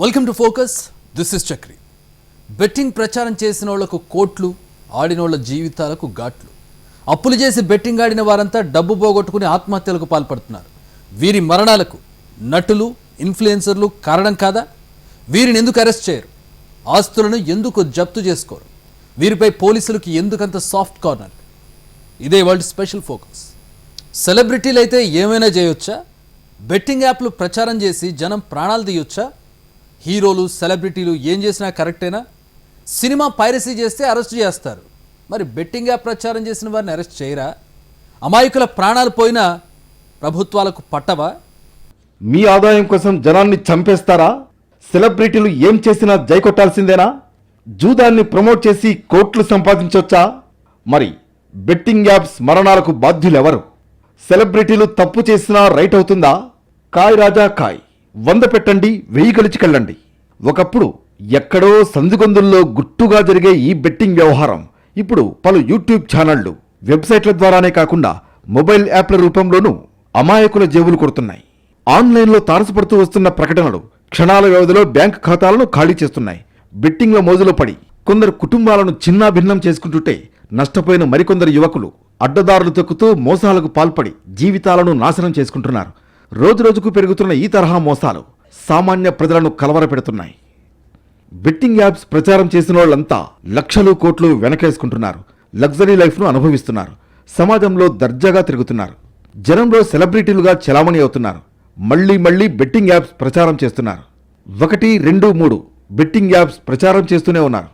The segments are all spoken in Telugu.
Welcome to focus this is Chakri betting ప్రచారం చేసిన వాళ్ళకు కోట్లు ఆడినోళ్ళ జీవితాలకు ఘాట్లు. అప్పులు చేసి బెట్టింగ్ ఆడిన వారంతా డబ్బు పోగొట్టుకుని ఆత్మహత్యలకు పాల్పడుతున్నారు. వీరి మరణాలకు నటులు ఇన్ఫ్లుయెన్సర్లు కారణం కాదా? వీరిని ఎందుకు అరెస్ట్ చేయరు? ఆస్తులను ఎందుకు జప్తు చేసుకోరు? వీరిపై పోలీసులకు ఎందుకంత సాఫ్ట్ కార్నర్ ఇదే వరల్డ్ స్పెషల్ ఫోకస్. సెలబ్రిటీలు అయితే ఏమైనా చేయొచ్చా? బెట్టింగ్ యాప్లు ప్రచారం చేసి జనం ప్రాణాలు తీయొచ్చా? హీరోలు సెలబ్రిటీలు ఏం చేసినా కరెక్టేనా? సినిమా పైరసీ చేస్తే అరెస్ట్ చేస్తారు. మరి బెట్టింగ్ యాప్ ప్రచారం చేసిన వారిని అరెస్ట్ చేయరా? అమాయకుల ప్రాణాలు పోయినా ప్రభుత్వాలకు పట్టవా? మీ ఆదాయం కోసం జనాన్ని చంపేస్తారా? సెలబ్రిటీలు ఏం చేసినా జై కొట్టాల్సిందేనా జూదాన్ని ప్రమోట్ చేసి కోట్లు సంపాదించొచ్చా? మరి బెట్టింగ్ యాప్స్ మరణాలకు బాధ్యులెవరు? సెలబ్రిటీలు తప్పు చేసినా రైట్ అవుతుందా? కాయ్ రాజా కాయ్. వంద పెట్టండి వెయ్యి కలిచికెళ్ళండి ఒకప్పుడు ఎక్కడో సందుగొందుల్లో గుట్టుగా జరిగే ఈ బెట్టింగ్ వ్యవహారం ఇప్పుడు పలు యూట్యూబ్ ఛానళ్ళు వెబ్సైట్ల ద్వారానే కాకుండా మొబైల్ యాప్ల రూపంలోనూ అమాయకుల జేబులు కొడుతున్నాయి. ఆన్లైన్లో తారసపడుతూ వస్తున్న ప్రకటనలు క్షణాల వ్యవధిలో బ్యాంక్ ఖాతాలను ఖాళీ చేస్తున్నాయి. బెట్టింగ్ల మోజులో పడి కొందరు కుటుంబాలను చిన్నాభిన్నం చేసుకుంటుంటే నష్టపోయిన మరికొందరు యువకులు అడ్డదారులు తొక్కుతూ మోసాలకు పాల్పడి జీవితాలను నాశనం చేసుకుంటున్నారు. రోజురోజుకు పెరుగుతున్న ఈ తరహా మోసాలు సామాన్య ప్రజలను కలవరపెడుతున్నాయి. బెట్టింగ్ యాప్స్ ప్రచారం చేసిన వాళ్ళంతా లక్షలు కోట్లు వెనకేసుకుంటున్నారు. లగ్జరీ లైఫ్ను అనుభవిస్తున్నారు. సమాజంలో దర్జాగా తిరుగుతున్నారు. జనంలో సెలబ్రిటీలుగా చలామణి అవుతున్నారు. మళ్ళీ మళ్ళీ బెట్టింగ్ యాప్స్ ప్రచారం చేస్తున్నారు. ఒకటి రెండు మూడు బెట్టింగ్ యాప్స్ ప్రచారం చేస్తూనే ఉన్నారు.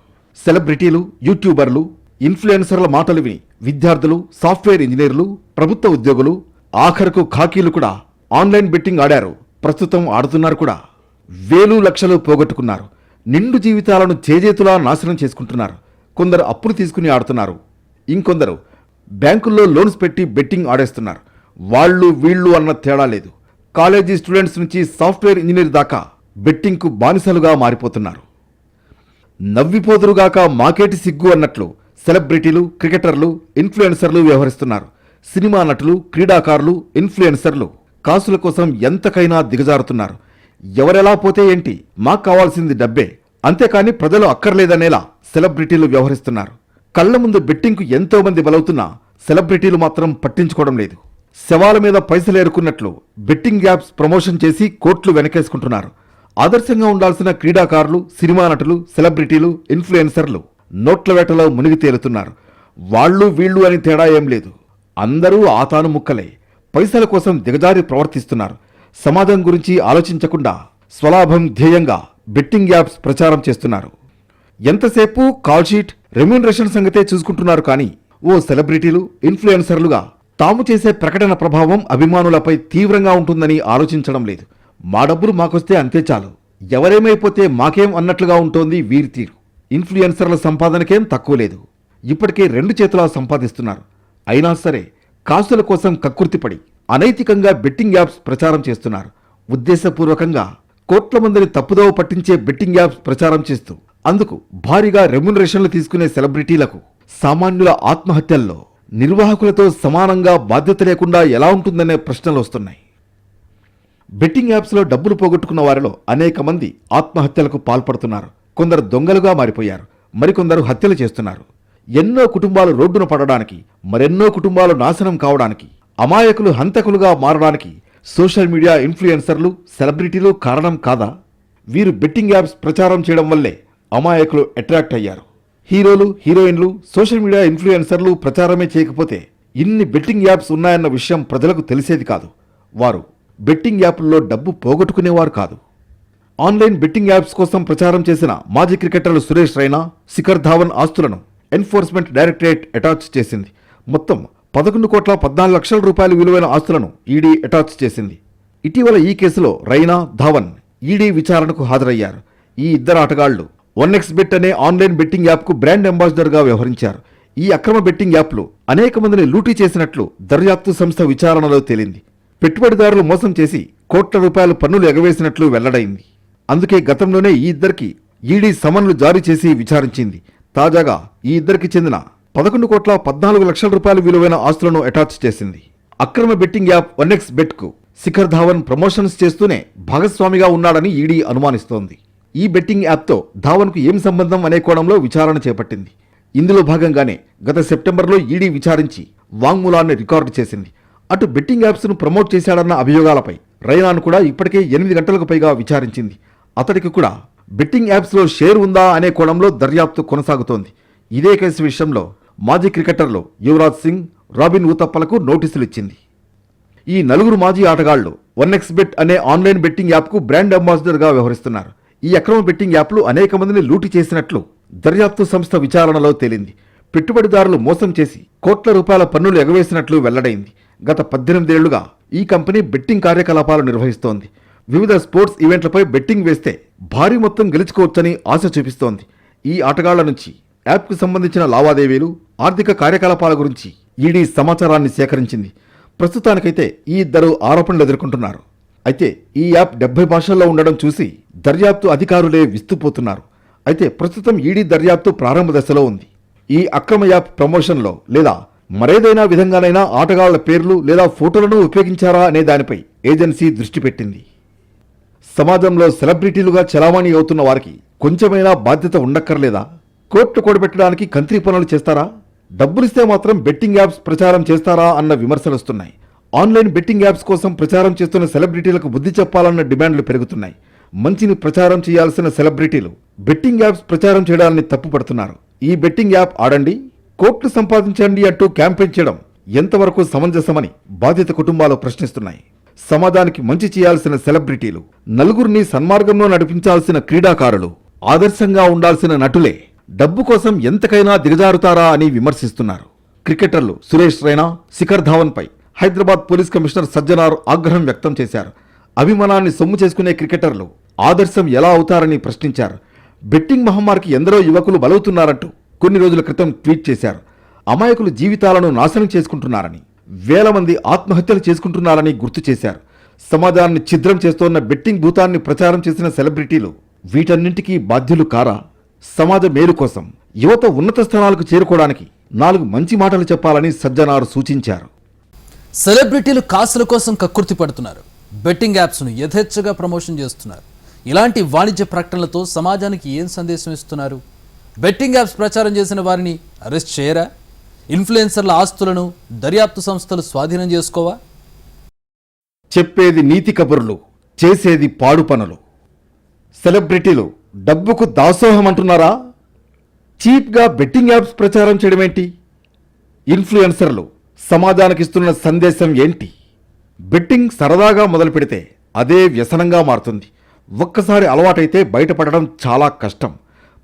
సెలబ్రిటీలు యూట్యూబర్లు ఇన్ఫ్లుయెన్సర్ల మాటలు విని విద్యార్థులు సాఫ్ట్వేర్ ఇంజనీర్లు ప్రభుత్వ ఉద్యోగులు ఆఖరకు ఖాకీలు కూడా ఆన్లైన్ బెట్టింగ్ ఆడారు. ప్రస్తుతం ఆడుతున్నారు కూడా. వేలు లక్షలు పోగొట్టుకున్నారు. నిండు జీవితాలను చేజేతులా నాశనం చేసుకుంటున్నారు. కొందరు అప్పులు తీసుకుని ఆడుతున్నారు. ఇంకొందరు బ్యాంకుల్లో లోన్స్ పెట్టి బెట్టింగ్ ఆడేస్తున్నారు. వాళ్ళు వీళ్ళు అన్న తేడా లేదు. కాలేజీ స్టూడెంట్స్ నుంచి సాఫ్ట్వేర్ ఇంజనీర్ దాకా బెట్టింగ్కు బానిసలుగా మారిపోతున్నారు. నవ్విపోదురుగాక మాకేటి సిగ్గు అన్నట్లు సెలబ్రిటీలు క్రికెటర్లు ఇన్ఫ్లుయెన్సర్లు వ్యవహరిస్తున్నారు. సినిమా నటులు క్రీడాకారులు ఇన్ఫ్లుయెన్సర్లు కాసుల కోసం ఎంతకైనా దిగజారుతున్నారు. ఎవరెలా పోతే ఏంటి? మాకు కావాల్సింది డబ్బే. అంతేకాని ప్రజలు అక్కర్లేదనేలా సెలబ్రిటీలు వ్యవహరిస్తున్నారు. కళ్ళ ముందు బెట్టింగ్కు ఎంతో మంది బలవుతున్నా సెలబ్రిటీలు మాత్రం పట్టించుకోవడం లేదు. శవాల మీద పైసలు ఏరుకున్నట్లు బెట్టింగ్ యాప్స్ ప్రమోషన్ చేసి కోట్లు వెనకేసుకుంటున్నారు. ఆదర్శంగా ఉండాల్సిన క్రీడాకారులు సినిమా నటులు సెలబ్రిటీలు ఇన్ఫ్లుయెన్సర్లు నోట్ల వేటలో మునిగి తేలుతున్నారు. వాళ్ళు వీళ్ళు అని తేడా ఏం లేదు. అందరూ ఆతాను ముక్కలే. పైసల కోసం దిగజారి ప్రవర్తిస్తున్నారు. సమాజం గురించి ఆలోచించకుండా స్వలాభం ధ్యేయంగా బెట్టింగ్ యాప్స్ ప్రచారం చేస్తున్నారు. ఎంతసేపు కాల్షీట్ రెమ్యూనరేషన్ సంగతే చూసుకుంటున్నారు కానీ ఓ సెలబ్రిటీలు ఇన్ఫ్లుయెన్సర్లుగా తాము చేసే ప్రకటన ప్రభావం అభిమానులపై తీవ్రంగా ఉంటుందని ఆలోచించడం లేదు. మా డబ్బులు మాకొస్తే అంతే చాలు. ఎవరేమైపోతే మాకేం అన్నట్లుగా ఉంటోంది వీరి తీరు. ఇన్ఫ్లుయెన్సర్ల సంపాదనకేం తక్కువ లేదు. ఇప్పటికే రెండు చేతులా సంపాదిస్తున్నారు. అయినా సరే కాసుల కోసం కక్కుర్తిపడి అనైతికంగా బెట్టింగ్ యాప్స్ ప్రచారం చేస్తున్నారు. ఉద్దేశపూర్వకంగా కోట్ల మందిని తప్పుదోవ పట్టించే బెట్టింగ్ యాప్స్ ప్రచారం చేస్తూ అందుకు భారీగా రెమ్యునరేషన్లు తీసుకునే సెలబ్రిటీలకు సామాన్యుల ఆత్మహత్యల్లో నిర్వాహకులతో సమానంగా బాధ్యత లేకుండా ఎలా ఉంటుందనే ప్రశ్నలు వస్తున్నాయి. బెట్టింగ్ యాప్స్లో డబ్బులు పోగొట్టుకున్న వారిలో అనేక మంది ఆత్మహత్యలకు పాల్పడుతున్నారు. కొందరు దొంగలుగా మారిపోయారు. మరికొందరు హత్యలు చేస్తున్నారు. ఎన్నో కుటుంబాలు రోడ్డున పడడానికి మరెన్నో కుటుంబాలు నాశనం కావడానికి అమాయకులు హంతకులుగా మారడానికి సోషల్ మీడియా ఇన్ఫ్లుయెన్సర్లు సెలబ్రిటీలు కారణం కాదా? వీరు బెట్టింగ్ యాప్స్ ప్రచారం చేయడం వల్లే అమాయకులు అట్రాక్ట్ అయ్యారు. హీరోలు హీరోయిన్లు సోషల్ మీడియా ఇన్ఫ్లుయెన్సర్లు ప్రచారమే చేయకపోతే ఇన్ని బెట్టింగ్ యాప్స్ ఉన్నాయన్న విషయం ప్రజలకు తెలిసేది కాదు. వారు బెట్టింగ్ యాప్ల్లో డబ్బు పోగొట్టుకునేవారు కాదు. ఆన్లైన్ బెట్టింగ్ యాప్స్ కోసం ప్రచారం చేసిన మాజీ క్రికెటర్లు సురేష్ రైనా శిఖర్ ధావన్ ఆస్తులను ఎన్ఫోర్స్మెంట్ డైరెక్టరేట్ అటాచ్ చేసింది. మొత్తం పదకొండు కోట్ల పద్నాలుగు లక్షల రూపాయల విలువైన ఆస్తులను ఈడీ అటాచ్ చేసింది. ఇటీవల ఈ కేసులో రైనా ధావన్ ఈడీ విచారణకు హాజరయ్యారు. ఈ ఇద్దరు ఆటగాళ్ళు వన్ ఎక్స్ బెట్ అనే ఆన్లైన్ బెట్టింగ్ యాప్కు బ్రాండ్ అంబాసిడర్గా వ్యవహరించారు. ఈ అక్రమ బెట్టింగ్ యాప్లు అనేక మందిని లూటీ చేసినట్లు దర్యాప్తు సంస్థ విచారణలో తేలింది. పెట్టుబడిదారులు మోసం చేసి కోట్ల రూపాయల పన్నులు ఎగవేసినట్లు వెల్లడైంది. అందుకే గతంలోనే ఈ ఇద్దరికి ఈడీ సమన్లు జారీ చేసి విచారించింది. తాజాగా ఈ ఇద్దరికి చెందిన పదకొండు కోట్ల పద్నాలుగు లక్షల రూపాయల విలువైన ఆస్తులను అటాచ్ చేసింది. అక్రమ బెట్టింగ్ యాప్ వన్ఎక్స్ బెట్కు శిఖర్ ధావన్ ప్రమోషన్స్ చేస్తూనే భాగస్వామిగా ఉన్నాడని ఈడీ అనుమానిస్తోంది. ఈ బెట్టింగ్ యాప్తో ధావన్కు ఏం సంబంధం అనే కోణంలో విచారణ చేపట్టింది. ఇందులో భాగంగానే గత సెప్టెంబర్లో ఈడీ విచారించి వాంగ్మూలాన్ని రికార్డు చేసింది. అటు బెట్టింగ్ యాప్స్ను ప్రమోట్ చేశాడన్న అభియోగాలపై రైనాను కూడా ఇప్పటికే ఎనిమిది గంటలకు పైగా విచారించింది. అతడికి కూడా బెట్టింగ్ యాప్స్లో షేర్ ఉందా అనే కోణంలో దర్యాప్తు కొనసాగుతోంది. ఇదే కేసు విషయంలో మాజీ క్రికెటర్లు యువరాజ్ సింగ్ రాబిన్ ఊతప్పలకు నోటీసులు ఇచ్చింది. ఈ నలుగురు మాజీ ఆటగాళ్ళు వన్ ఎక్స్ బెట్ అనే ఆన్లైన్ బెట్టింగ్ యాప్కు బ్రాండ్ అంబాసిడర్గా వ్యవహరిస్తున్నారు. ఈ అక్రమ బెట్టింగ్ యాప్లు అనేక మందిని లూటి చేసినట్లు దర్యాప్తు సంస్థ విచారణలో తేలింది. పెట్టుబడిదారులు మోసం చేసి కోట్ల రూపాయల పన్నులు ఎగవేసినట్లు వెల్లడైంది. గత పద్దెనిమిదేళ్ళుగా ఈ కంపెనీ బెట్టింగ్ కార్యకలాపాలు నిర్వహిస్తోంది. వివిధ స్పోర్ట్స్ ఈవెంట్లపై బెట్టింగ్ వేస్తే భారీ మొత్తం గెలుచుకోవచ్చని ఆశ చూపిస్తోంది. ఈ ఆటగాళ్ళ నుంచి యాప్కు సంబంధించిన లావాదేవీలు ఆర్థిక కార్యకలాపాల గురించి ఈడీ సమాచారాన్ని సేకరించింది. ప్రస్తుతానికైతే ఈ ఇద్దరు ఆరోపణలు ఎదుర్కొంటున్నారు. అయితే ఈ యాప్ డెబ్బై భాషల్లో ఉండడం చూసి దర్యాప్తు అధికారులే విస్తుపోతున్నారు. అయితే ప్రస్తుతం ఈడీ దర్యాప్తు ప్రారంభ దశలో ఉంది. ఈ అక్రమ యాప్ ప్రమోషన్లో లేదా మరేదైనా విధంగానైనా ఆటగాళ్ళ పేర్లు లేదా ఫోటోలను ఉపయోగించారా అనే దానిపై ఏజెన్సీ దృష్టి పెట్టింది. సమాజంలో సెలబ్రిటీలుగా చలామణి అవుతున్న వారికి కొంచెమైనా బాధ్యత ఉండక్కర్లేదా? కోర్టు కూడబెట్టడానికి కంత్రి పనులు చేస్తారా? డబ్బులిస్తే మాత్రం బెట్టింగ్ యాప్స్ ప్రచారం చేస్తారా అన్న విమర్శలు వస్తున్నాయి. ఆన్లైన్ బెట్టింగ్ యాప్స్ కోసం ప్రచారం చేస్తున్న సెలబ్రిటీలకు బుద్ధి చెప్పాలన్న డిమాండ్లు పెరుగుతున్నాయి. మంచిని ప్రచారం చేయాల్సిన సెలబ్రిటీలు బెట్టింగ్ యాప్స్ ప్రచారం చేయడాన్ని తప్పుపడుతున్నారు. ఈ బెట్టింగ్ యాప్ ఆడండి కోట్లు సంపాదించండి అంటూ క్యాంపెయిన్ చేయడం ఎంతవరకు సమంజసమని బాధిత కుటుంబాలు ప్రశ్నిస్తున్నాయి. సమాజానికి మంచి చేయాల్సిన సెలబ్రిటీలు నలుగురిని సన్మార్గంలో నడిపించాల్సిన క్రీడాకారులు ఆదర్శంగా ఉండాల్సిన నటులే డబ్బు కోసం ఎంతకైనా దిగజారుతారా అని విమర్శిస్తున్నారు. క్రికెటర్లు సురేష్ రైనా శిఖర్ ధావన్పై హైదరాబాద్ పోలీస్ కమిషనర్ సజ్జనార్ ఆగ్రహం వ్యక్తం చేశారు. అభిమానాన్ని సొమ్ము చేసుకునే క్రికెటర్లు ఆదర్శం ఎలా అవుతారని ప్రశ్నించారు. బెట్టింగ్ మహమ్మారికి ఎందరో యువకులు బలవుతున్నారంటూ కొన్ని రోజుల క్రితం ట్వీట్ చేశారు. అమాయకులు జీవితాలను నాశనం చేసుకుంటున్నారని వేల మంది ఆత్మహత్యలు చేసుకుంటున్నారని గుర్తు చేశారు. సమాజాన్ని ఛిద్రం చేస్తోన్న బెట్టింగ్ భూతాన్ని ప్రచారం చేసిన సెలబ్రిటీలు వీటన్నింటికీ బాధ్యులు కారా? సమాజ మేలు కోసం యువత ఉన్నత స్థానాలకు చేరుకోవడానికి నాలుగు మంచి మాటలు చెప్పాలని సజ్జనారు సూచించారు. సెలబ్రిటీలు కాసుల కోసం కక్కుర్తి పడుతున్నారు. బెట్టింగ్ యాప్స్ను యథేచ్ఛగా ప్రమోషన్ చేస్తున్నారు. ఇలాంటి వాణిజ్య ప్రకటనలతో సమాజానికి ఏం సందేశం ఇస్తున్నారు? బెట్టింగ్ యాప్స్ ప్రచారం చేసిన వారిని అరెస్ట్ చేయరా? ఇన్ఫ్లుయెన్సర్ల ఆస్తులను దర్యాప్తు సంస్థలు స్వాధీనం చేసుకోవా? చెప్పేది నీతి కబుర్లు చేసేది పాడు పనులు. సెలబ్రిటీలు డబ్బుకు దాసోహం అంటున్నారా? చీప్గా బెట్టింగ్ యాప్స్ ప్రచారం చేయడమేంటి? ఇన్ఫ్లుయెన్సర్లు సమాజానికిస్తున్న సందేశం ఏంటి? బెట్టింగ్ సరదాగా మొదలు పెడితే అదే వ్యసనంగా మారుతుంది. ఒక్కసారి అలవాటైతే బయటపడడం చాలా కష్టం.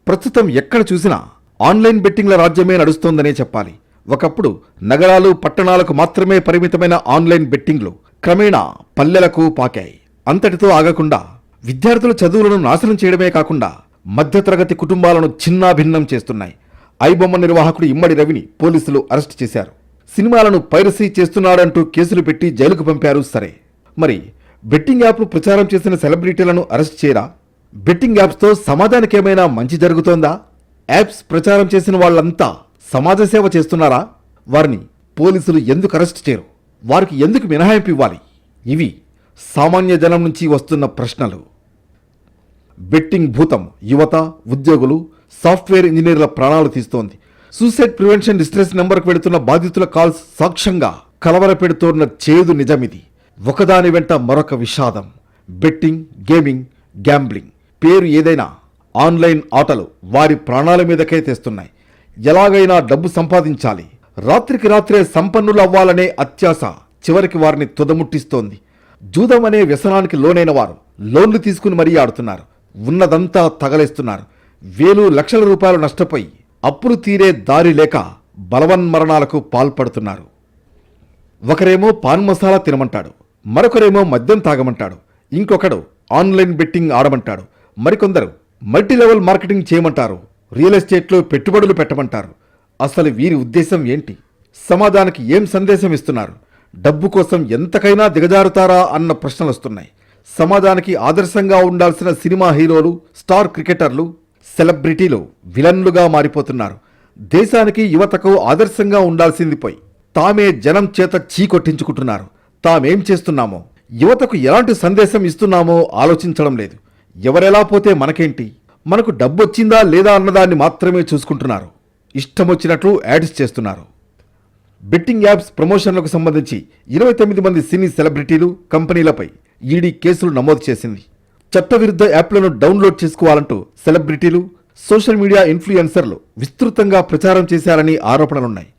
ప్రస్తుతం ఎక్కడ చూసినా ఆన్లైన్ బెట్టింగ్ల రాజ్యమే నడుస్తోందనే చెప్పాలి. ఒకప్పుడు నగరాలు పట్టణాలకు మాత్రమే పరిమితమైన ఆన్లైన్ బెట్టింగ్లు క్రమేణా పల్లెలకు పాకాయి. అంతటితో ఆగకుండా విద్యార్థుల చదువులను నాశనం చేయడమే కాకుండా మధ్యతరగతి కుటుంబాలను చిన్నాభిన్నం చేస్తున్నాయి. ఐబొమ్మ నిర్వాహకుడు ఇమ్మడి రవిని పోలీసులు అరెస్ట్ చేశారు. సినిమాలను పైరసీ చేస్తున్నాడంటూ కేసులు పెట్టి జైలుకు పంపారు సరే. మరి బెట్టింగ్ యాప్లు ప్రచారం చేసిన సెలబ్రిటీలను అరెస్ట్ చేయరా? బెట్టింగ్ యాప్స్తో సమాజానికి ఏమైనా మంచి జరుగుతోందా? యాప్స్ ప్రచారం చేసిన వాళ్ళంతా సమాజ సేవ చేస్తున్నారా? వారిని పోలీసులు ఎందుకు అరెస్ట్ చేయరు? వారికి ఎందుకు మినహాయింపు ఇవ్వాలి? ఇవి సామాన్య జనం నుంచి వస్తున్న ప్రశ్నలు. బెట్టింగ్ భూతం యువత ఉద్యోగులు సాఫ్ట్వేర్ ఇంజనీర్ల ప్రాణాలు తీస్తోంది. సూసైడ్ ప్రివెన్షన్ డిస్ట్రెస్ నెంబర్కు వెళుతున్న బాధితుల కాల్స్ సాక్ష్యంగా కలవరపెడుతోన్న చేదు నిజమిది. ఒకదాని వెంట మరొక విషాదం. Betting gaming gambling. పేరు ఏదైనా ఆన్లైన్ ఆటలు వారి ప్రాణాల మీదకే తెస్తున్నాయి. ఎలాగైనా డబ్బు సంపాదించాలి. రాత్రికి రాత్రే సంపన్నులు అవ్వాలనే అత్యాశ చివరికి వారిని తుదముట్టిస్తోంది. జూదం అనే వ్యసనానికి లోనైన వారు లోన్లు తీసుకుని మరీ ఆడుతున్నారు. ఉన్నదంతా తగలేస్తున్నారు. వేలు లక్షల రూపాయలు నష్టపోయి అప్పులు తీరే దారి లేక బలవన్మరణాలకు పాల్పడుతున్నారు. ఒకరేమో పాన్ మసాలా తినమంటాడు మరొకరేమో మద్యం తాగమంటాడు ఇంకొకడు ఆన్లైన్ బెట్టింగ్ ఆడమంటాడు మరికొందరు మల్టీ లెవెల్ మార్కెటింగ్ చేయమంటారు రియల్ ఎస్టేట్లో పెట్టుబడులు పెట్టమంటారు. అసలు వీరి ఉద్దేశం ఏంటి? సమాజానికి ఏం సందేశం ఇస్తున్నారు? డబ్బు కోసం ఎంతకైనా దిగజారుతారా అన్న ప్రశ్నలు వస్తున్నాయి. సమాజానికి ఆదర్శంగా ఉండాల్సిన సినిమా హీరోలు స్టార్ క్రికెటర్లు సెలబ్రిటీలు విలన్లుగా మారిపోతున్నారు. దేశానికి యువతకు ఆదర్శంగా ఉండాల్సింది పోయి తామే జనం చేత చీకొట్టించుకుంటున్నారు తామేం చేస్తున్నామో? యువతకు ఎలాంటి సందేశం ఇస్తున్నామో ఆలోచించడం లేదు. ఎవరెలా పోతే మనకేంటి? మనకు డబ్బు వచ్చిందా లేదా అన్నదాన్ని మాత్రమే చూసుకుంటున్నారు. ఇష్టం వచ్చినట్లు యాడ్స్ చేస్తున్నారు. బెట్టింగ్ యాప్స్ ప్రమోషన్లకు సంబంధించి ఇరవై తొమ్మిది మంది సినీ సెలబ్రిటీలు కంపెనీలపై ఈడీ కేసులు నమోదు చేసింది. చట్టవిరుద్ధ యాప్లను డౌన్లోడ్ చేసుకోవాలంటూ సెలబ్రిటీలు సోషల్ మీడియా ఇన్ఫ్లుయెన్సర్లు విస్తృతంగా ప్రచారం చేశారని ఆరోపణలున్నాయి.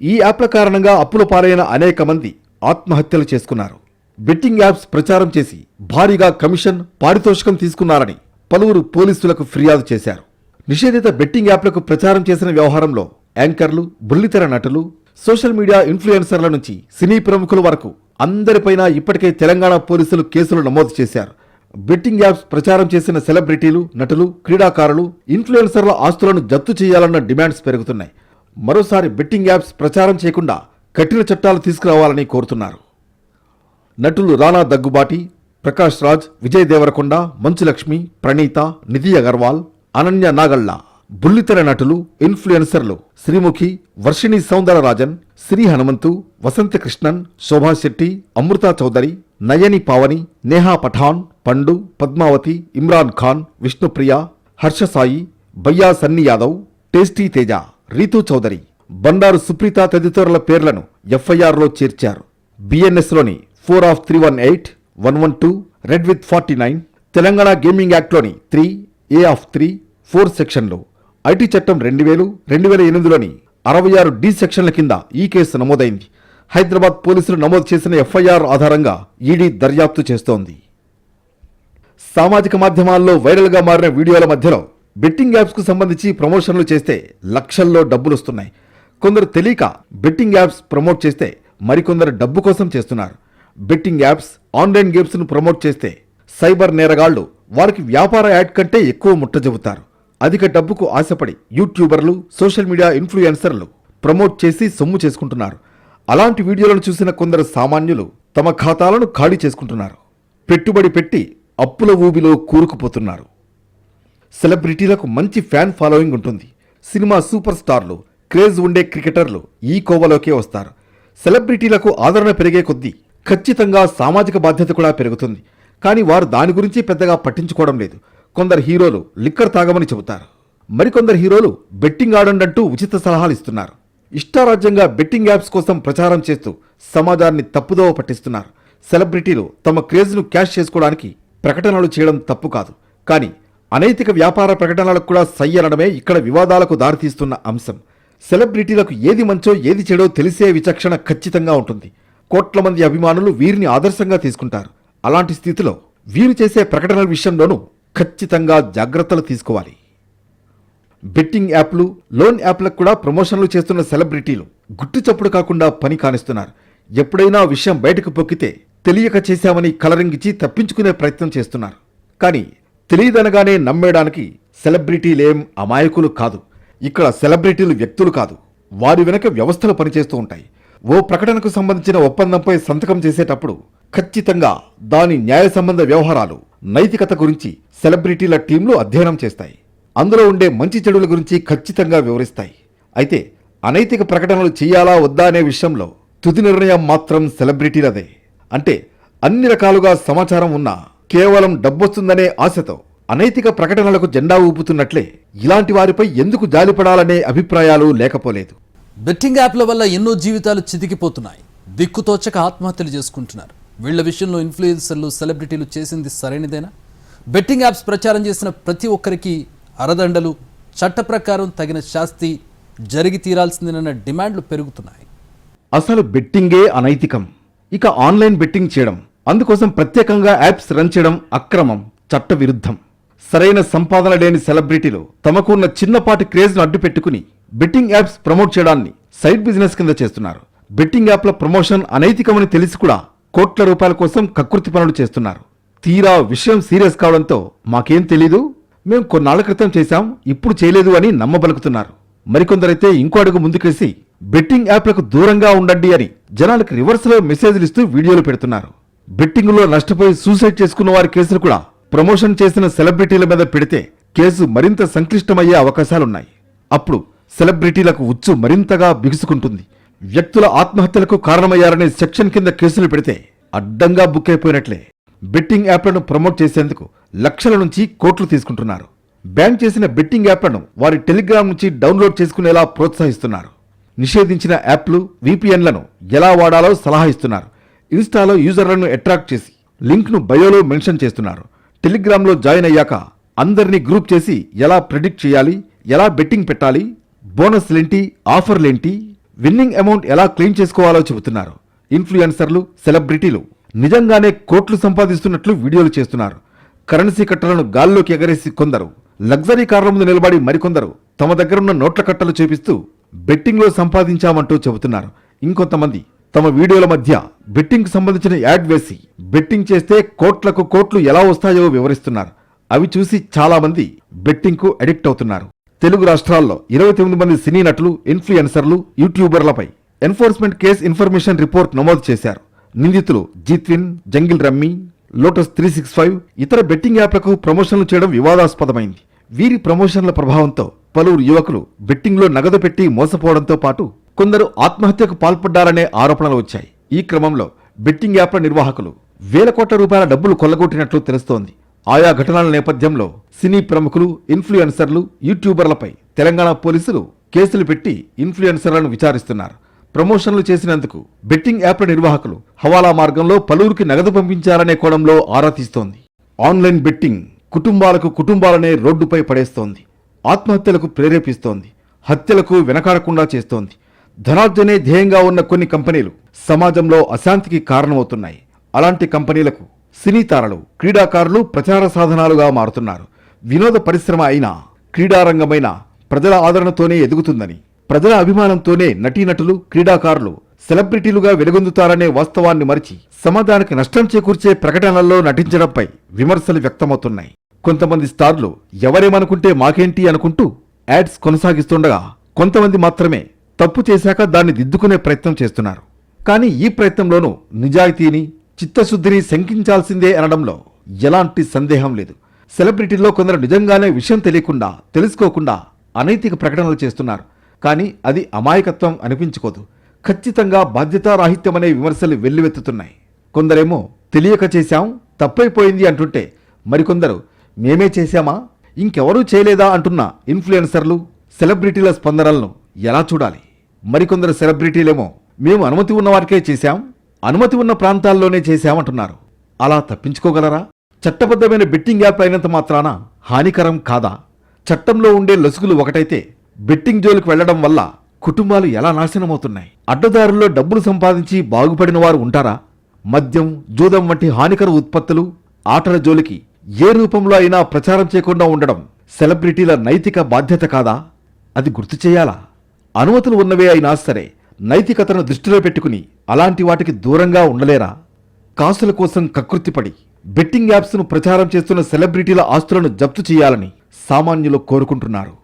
ఈ యాప్ల కారణంగా అప్పుల పాలైన అనేక మంది ఆత్మహత్యలు చేసుకున్నారు. బెట్టింగ్ యాప్స్ ప్రచారం చేసి భారీగా కమిషన్ పారితోషికం తీసుకున్నారని పలువురు పోలీసులకు ఫిర్యాదు చేశారు. నిషేధిత బెట్టింగ్ యాప్లకు ప్రచారం చేసిన వ్యవహారంలో యాంకర్లు బుల్లితెర నటులు సోషల్ మీడియా ఇన్ఫ్లుయెన్సర్ల నుంచి సినీ ప్రముఖుల వరకు అందరిపైన ఇప్పటికే తెలంగాణ పోలీసులు కేసులు నమోదు చేశారు. బెట్టింగ్ యాప్స్ ప్రచారం చేసిన సెలబ్రిటీలు నటులు క్రీడాకారులు ఇన్ఫ్లుయెన్సర్ల ఆస్తులను జప్తు చేయాలన్న డిమాండ్స్ పెరుగుతున్నాయి. మరోసారి బెట్టింగ్ యాప్స్ ప్రచారం చేయకుండా కఠిన చట్టాలు తీసుకురావాలని కోరుతున్నారు. నటులు రానా దగ్గుబాటి ప్రకాష్ రాజ్ విజయ్ దేవరకొండ మంచులక్ష్మి ప్రణీత నిధి అగర్వాల్ అనన్య నాగళ్ళ బుల్లితెర నటులు ఇన్ఫ్లుయెన్సర్లు శ్రీముఖి వర్షిణి సౌందరరాజన్ శ్రీ హనుమంతు వసంత కృష్ణన్ శోభా శెట్టి అమృతా చౌదరి నయని పావని నేహా పఠాన్ పండు పద్మావతి ఇమ్రాన్ ఖాన్ విష్ణుప్రియ హర్ష సాయి బయ్యా సన్ని యాదవ్ టేస్టీ తేజ రీతూ చౌదరి. బండారు సుప్రీత తదితరుల పేర్లను ఎఫ్ఐఆర్లో చేర్చారు. బిఎన్ఎస్లోని four of three one eight one one two read with forty nine Telangana gaming యాక్ట్లోని three A of three four సెక్షన్లో. ఐటీ చట్టం రెండు వేలు రెండు వేల ఎనిమిదిలోని అరవై ఆరు డి సెక్షన్ల కింద ఈ కేసు నమోదైంది. హైదరాబాద్ పోలీసులు నమోదు చేసిన ఎఫ్ఐఆర్ ఆధారంగా ఈడీ దర్యాప్తు చేస్తోంది. సామాజిక మాధ్యమాల్లో వైరల్గా మారిన వీడియోల మధ్యలో బెట్టింగ్ యాప్స్కు సంబంధించి ప్రమోషన్లు చేస్తే లక్షల్లో డబ్బులు వస్తున్నాయి. కొందరు తెలియక బెట్టింగ్ యాప్స్ ప్రమోట్ చేస్తే మరికొందరు డబ్బు కోసం చేస్తున్నారు. బెట్టింగ్ యాప్స్ ఆన్లైన్ గేమ్స్ను ప్రమోట్ చేస్తే సైబర్ నేరగాళ్ళు వారికి వ్యాపార యాడ్ కంటే ఎక్కువ ముట్ట చెబుతారు అధిక డబ్బుకు ఆశపడి యూట్యూబర్లు సోషల్ మీడియా ఇన్ఫ్లుయెన్సర్లు ప్రమోట్ చేసి సొమ్ము చేసుకుంటున్నారు. అలాంటి వీడియోలను చూసిన కొందరు సామాన్యులు తమ ఖాతాలను ఖాళీ చేసుకుంటున్నారు. పెట్టుబడి పెట్టి అప్పుల ఊబిలో కూరుకుపోతున్నారు. సెలబ్రిటీలకు మంచి ఫ్యాన్ ఫాలోయింగ్ ఉంటుంది. సినిమా సూపర్ స్టార్లు క్రేజ్ ఉండే క్రికెటర్లు ఈ కోవలోకే వస్తారు. సెలబ్రిటీలకు ఆదరణ పెరిగే కొద్దీ ఖచ్చితంగా సామాజిక బాధ్యత కూడా పెరుగుతుంది. కానీ వారు దాని గురించి పెద్దగా పట్టించుకోవడం లేదు. కొందరు హీరోలు లిక్కర్ తాగమని చెబుతారు. మరికొందరు హీరోలు బెట్టింగ్ ఆడండంటూ ఉచిత సలహాలు ఇస్తున్నారు. ఇష్టారాజ్యంగా బెట్టింగ్ యాప్స్ కోసం ప్రచారం చేస్తూ సమాజాన్ని తప్పుదోవ పట్టిస్తున్నారు. సెలబ్రిటీలు తమ క్రేజ్ను క్యాష్ చేసుకోవడానికి ప్రకటనలు చేయడం తప్పు కాదు. కానీ అనైతిక వ్యాపార ప్రకటనలకు కూడా సయ్యనడమే ఇక్కడ వివాదాలకు దారితీస్తున్న అంశం. సెలబ్రిటీలకు ఏది మంచో ఏది చెడో తెలిసే విచక్షణ ఖచ్చితంగా ఉంటుంది. కోట్ల మంది అభిమానులు వీరిని ఆదర్శంగా తీసుకుంటారు. అలాంటి స్థితిలో వీరు చేసే ప్రకటనల విషయంలోనూ ఖచ్చితంగా జాగ్రత్తలు తీసుకోవాలి. బెట్టింగ్ యాప్లు లోన్ యాప్లకు కూడా ప్రమోషన్లు చేస్తున్న సెలబ్రిటీలు గుట్టు చప్పుడు కాకుండా పని కానిస్తున్నారు. ఎప్పుడైనా విషయం బయటకు పొక్కితే తెలియక చేశామని కలరింగిచ్చి తప్పించుకునే ప్రయత్నం చేస్తున్నారు. కానీ తెలియదనగానే నమ్మేయడానికి సెలబ్రిటీలేం అమాయకులు కాదు. ఇక్కడ సెలబ్రిటీలు వ్యక్తులు కాదు. వారి వెనక వ్యవస్థలు పనిచేస్తూ ఉంటాయి. ఓ ప్రకటనకు సంబంధించిన ఒప్పందంపై సంతకం చేసేటప్పుడు ఖచ్చితంగా దాని న్యాయ సంబంధ వ్యవహారాలు నైతికత గురించి సెలబ్రిటీల టీంలు అధ్యయనం చేస్తాయి. అందులో ఉండే మంచి చెడుల గురించి ఖచ్చితంగా వివరిస్తాయి. అయితే అనైతిక ప్రకటనలు చేయాలా వద్దా అనే విషయంలో తుది నిర్ణయం మాత్రం సెలబ్రిటీలదే. అంటే అన్ని రకాలుగా సమాచారం ఉన్నా కేవలం డబ్బొస్తుందనే ఆశతో అనైతిక ప్రకటనలకు జెండా ఊపుతున్నట్లే ఇలాంటి వారిపై ఎందుకు జాలిపడాలనే అభిప్రాయాలు లేకపోలేదు. బెట్టింగ్ యాప్ల వల్ల ఎన్నో జీవితాలు చితికిపోతున్నాయి. దిక్కుతోచక ఆత్మహత్యలు చేసుకుంటున్నారు. వీళ్ళ విషయంలో ఇన్ఫ్లుయెన్సర్లు సెలబ్రిటీలు చేసింది సరైనదేనా? బెట్టింగ్ యాప్స్ ప్రచారం చేసిన ప్రతి ఒక్కరికి అరదండలు చట్ట ప్రకారం తగిన శాస్తి జరిగి తీరాల్సిందేనన్న డిమాండ్లు పెరుగుతున్నాయి. అసలు బెట్టింగే అనైతికం. ఇక ఆన్లైన్ బెట్టింగ్ చేయడం అందుకోసం ప్రత్యేకంగా యాప్స్ రన్ చేయడం అక్రమం చట్ట విరుద్ధం సరైన సంపాదన లేని సెలబ్రిటీలు తమకున్న చిన్నపాటి క్రేజ్ను అడ్డుపెట్టుకుని బెట్టింగ్ యాప్స్ ప్రమోట్ చేయడాన్ని సైడ్ బిజినెస్ కింద చేస్తున్నారు. బెట్టింగ్ యాప్ల ప్రమోషన్ అనైతికమని తెలిసి కూడా కోట్ల రూపాయల కోసం కకృతి పనులు చేస్తున్నారు. తీరా విషయం సీరియస్ కావడంతో మాకేం తెలీదు. మేం కొన్నాళ్ళ క్రితం చేశాం ఇప్పుడు చేయలేదు అని నమ్మబలుకుతున్నారు. మరికొందరైతే ఇంకో అడుగు ముందుకేసి బెట్టింగ్ యాప్లకు దూరంగా ఉండండి అని జనాలకు రివర్స్లో మెసేజ్లు ఇస్తూ వీడియోలు పెడుతున్నారు. బెట్టింగ్లో నష్టపోయి సూసైడ్ చేసుకున్న వారి కేసులు కూడా ప్రమోషన్ చేసిన సెలబ్రిటీల మీద పెడితే కేసు మరింత సంక్లిష్టమయ్యే అవకాశాలున్నాయి. అప్పుడు సెలబ్రిటీలకు ఉచ్చు మరింతగా బిగుసుకుంటుంది. వ్యక్తుల ఆత్మహత్యలకు కారణమయ్యారనే సెక్షన్ కింద కేసులు పెడితే అడ్డంగా బుక్ అయిపోయినట్లే. బెట్టింగ్ యాప్లను ప్రమోట్ చేసేందుకు లక్షల నుంచి కోట్లు తీసుకుంటున్నారు. బ్యాన్ చేసిన బెట్టింగ్ యాప్లను వారి టెలిగ్రామ్ నుంచి డౌన్లోడ్ చేసుకునేలా ప్రోత్సహిస్తున్నారు. నిషేధించిన యాప్లు విపిఎన్లను ఎలా వాడాలో సలహా ఇస్తున్నారు. ఇన్స్టాలో యూజర్లను అట్రాక్ట్ చేసి లింక్ను బయోలో మెన్షన్ చేస్తున్నారు. టెలిగ్రామ్లో జాయిన్ అయ్యాక అందరినీ గ్రూప్ చేసి ఎలా ప్రెడిక్ట్ చేయాలి ఎలా బెట్టింగ్ పెట్టాలి బోనస్లేంటి ఆఫర్లేంటి విన్నింగ్ అమౌంట్ ఎలా క్లెయిమ్ చేసుకోవాలో చెబుతున్నారు. ఇన్ఫ్లుయెన్సర్లు సెలబ్రిటీలు నిజంగానే కోట్లు సంపాదిస్తున్నట్లు వీడియోలు చేస్తున్నారు. కరెన్సీ కట్టలను గాల్లోకి ఎగరేసి కొందరు లగ్జరీ కార్ల ముందు నిలబడి మరికొందరు తమ దగ్గరున్న నోట్ల కట్టలు చూపిస్తూ బెట్టింగ్లో సంపాదించామంటూ చెబుతున్నారు. ఇంకొంతమంది తమ వీడియోల మధ్య బెట్టింగ్ సంబంధించిన యాడ్ వేసి బెట్టింగ్ చేస్తే కోట్లకు కోట్లు ఎలా వస్తాయో వివరిస్తున్నారు. అవి చూసి చాలామంది బెట్టింగ్కు అడిక్ట్ అవుతున్నారు. తెలుగు రాష్ట్రాల్లో ఇరవై తొమ్మిది మంది సినీ నటులు ఇన్ఫ్లుయెన్సర్లు యూట్యూబర్లపై ఎన్ఫోర్స్మెంట్ కేసు ఇన్ఫర్మేషన్ రిపోర్ట్ నమోదు చేశారు. నిందితులు JeetWin jungle rummy lotus three six five ఇతర బెట్టింగ్ యాప్లకు ప్రమోషన్లు చేయడం వివాదాస్పదమైంది. వీరి ప్రమోషన్ల ప్రభావంతో పలువురు యువకులు బెట్టింగ్లో నగదు పెట్టి మోసపోవడంతో పాటు కొందరు ఆత్మహత్యకు పాల్పడ్డారనే ఆరోపణలు వచ్చాయి. ఈ క్రమంలో బెట్టింగ్ యాప్ల నిర్వాహకులు వేల కోట్ల రూపాయల డబ్బులు కొల్లగొట్టినట్లు తెలుస్తోంది. ఆయా ఘటనల నేపథ్యంలో సినీ ప్రముఖులు ఇన్ఫ్లుయెన్సర్లు యూట్యూబర్లపై తెలంగాణ పోలీసులు కేసులు పెట్టి ఇన్ఫ్లుయెన్సర్లను విచారిస్తున్నారు. ప్రమోషన్లు చేసినందుకు బెట్టింగ్ యాప్ల నిర్వాహకులు హవాలా మార్గంలో పలువురికి నగదు పంపించారనే కోణంలో ఆరా తీస్తోంది. ఆన్లైన్ బెట్టింగ్ కుటుంబాలకు కుటుంబాలనే రోడ్డుపై పడేస్తోంది. ఆత్మహత్యలకు ప్రేరేపిస్తోంది. హత్యలకు వెనకాడకుండా చేస్తోంది. ధనార్జనే ధ్యేయంగా ఉన్న కొన్ని కంపెనీలు సమాజంలో అశాంతికి కారణమవుతున్నాయి. అలాంటి కంపెనీలకు సినీ తారలు క్రీడాకారులు ప్రచార సాధనాలుగా మారుతున్నారు. వినోద పరిశ్రమ అయినా క్రీడారంగమైన ప్రజల ఆదరణతోనే ఎదుగుతుందని ప్రజల అభిమానంతోనే నటీనటులు క్రీడాకారులు సెలబ్రిటీలుగా వెలుగొందుతారనే వాస్తవాన్ని మరిచి సమాజానికి నష్టం చేకూర్చే ప్రకటనల్లో నటించడంపై విమర్శలు వ్యక్తమవుతున్నాయి. కొంతమంది స్టార్లు ఎవరేమనుకుంటే మాకేంటి అనుకుంటూ యాడ్స్ కొనసాగిస్తుండగా కొంతమంది మాత్రమే తప్పు చేశాక దాన్ని దిద్దుకునే ప్రయత్నం చేస్తున్నారు. కానీ ఈ ప్రయత్నంలోనూ నిజాయితీని చిత్తశుద్ధిని శంకించాల్సిందే అనడంలో ఎలాంటి సందేహం లేదు. సెలబ్రిటీల్లో కొందరు నిజంగానే విషయం తెలియకుండా తెలుసుకోకుండా అనైతిక ప్రకటనలు చేస్తున్నారు. కానీ అది అమాయకత్వం అనిపించుకోదు. ఖచ్చితంగా బాధ్యతారాహిత్యమనే విమర్శలు వెల్లువెత్తుతున్నాయి. కొందరేమో తెలియక చేశాం తప్పైపోయింది అంటుంటే మరికొందరు మేమే చేశామా? ఇంకెవరూ చేయలేదా? అంటున్న ఇన్ఫ్లుయెన్సర్లు సెలబ్రిటీల స్పందనలను ఎలా చూడాలి? మరికొందరు సెలబ్రిటీలేమో మేము అనుమతి ఉన్న వారికే చేశాం అనుమతి ఉన్న ప్రాంతాల్లోనే చేశామంటున్నారు. అలా తప్పించుకోగలరా? చట్టబద్ధమైన బెట్టింగ్ యాప్ అయినంత మాత్రాన హానికరం కాదా? చట్టంలో ఉండే లొసుగులు ఒకటైతే బెట్టింగ్ జోలికి వెళ్ళడం వల్ల కుటుంబాలు ఎలా నాశనమవుతున్నాయి? అడ్డదారుల్లో డబ్బులు సంపాదించి బాగుపడిన వారు ఉంటారా? మద్యం జూదం వంటి హానికర ఉత్పత్తులు ఆటల జోలికి ఏ రూపంలో అయినా ప్రచారం చేయకుండా ఉండడం సెలబ్రిటీల నైతిక బాధ్యత కాదా? అది గుర్తు చేయాలా? అనుమతులు ఉన్నవే అయినా సరే నైతికతను దృష్టిలో పెట్టుకుని అలాంటి వాటికి దూరంగా ఉండలేరా? కాసుల కోసం కకృతిపడి బెట్టింగ్ యాప్స్ను ప్రచారం చేస్తున్న సెలబ్రిటీల ఆస్తులను జప్తు చేయాలని సామాన్యులు కోరుకుంటున్నారు.